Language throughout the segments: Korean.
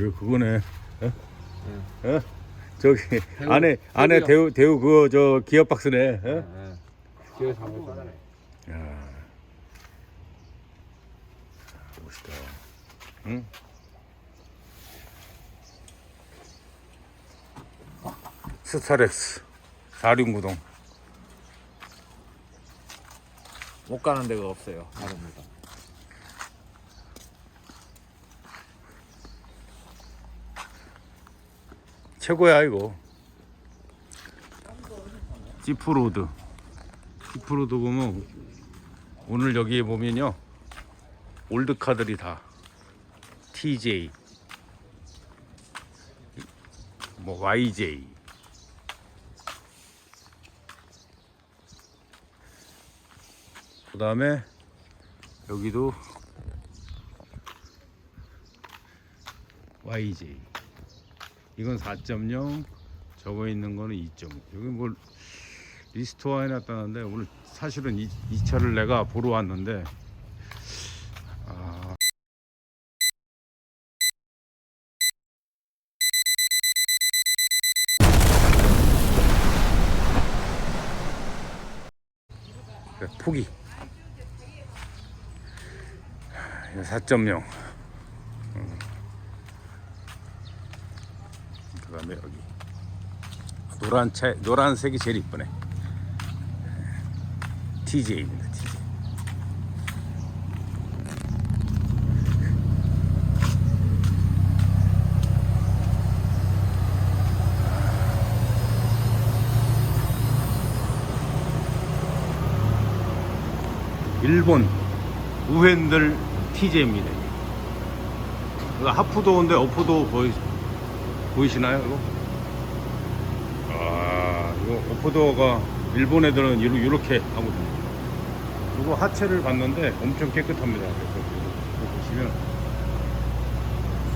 이거 그거네. 어? 예. 어? 저기 대우, 안에 안에. 대우 대우 그거 저 기업 박스네. 어? 예. 기회 잡고 가네. 야. 멋있다. 응? 스타렉스 4륜구동 못 가는 데가 없어요. 다릅니다. 최고야 이거. 지프로드. 지프로드 보면 오늘 여기에 보면요. 올드카들이 다. TJ 뭐 YJ 그 다음에 여기도 YJ 이건 4.0 저거 있는 거는 2.5 여기 뭘 리스토어에 놨다는데 오늘 사실은 이, 이 차를 내가 보러 왔는데 아, 그래, 포기. 4.0 그 다음에 여기 노란 차 노란색이 제일 이쁘네. TJ입니다. TJ. 일본 우핸들 TJ입니다. 하프도어인데 어프도어 보이, 보이시나요? 이거? 아, 이거 오프도어가 일본 애들은 이렇게 하거든요. 이거 하체를 봤는데 엄청 깨끗합니다. 그래서 보시면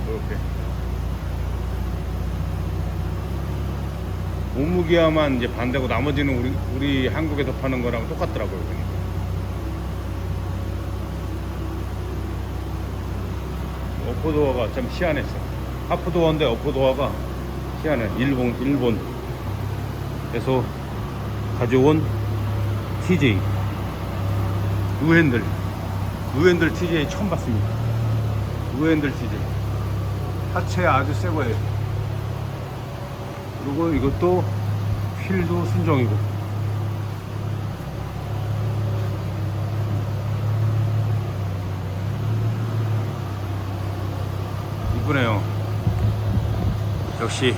이렇게 몸무게와만 이제 반대고 나머지는 우리 우리 한국에서 파는 거랑 똑같더라고요. 그러니까. 오프도어가 좀 희한했어. 하프도어인데 오프도어가 희한해. 일본 일본에서 가져온 TJ 우핸들 우핸들 TJ 처음 봤습니다. 우핸들 TJ 하체 아주 새 거예요. 그리고 이것도 휠도 순정이고 이쁘네요. 역시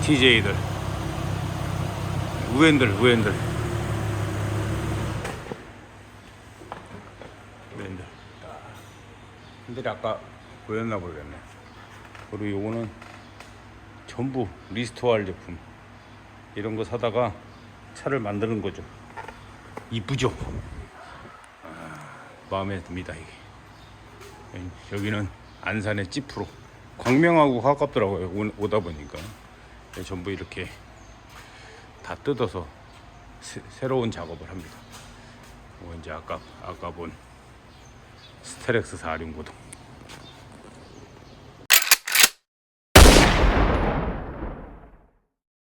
TJ들. 우엔들 우엔들. 우엔들. 근데 아까 보였나 모르겠네. 그리고 요거는 전부 리스토어할 제품. 이런 거 사다가 차를 만드는 거죠. 이쁘죠? 아, 마음에 듭니다 이게. 여기는 안산의 찌프로 광명하고 가깝더라고요. 오- 오다 보니까. 전부 이렇게 다 뜯어서 새, 로운 작업을 합니다. 뭐 이제 아까 아까 본 스테렉스 4륜 고동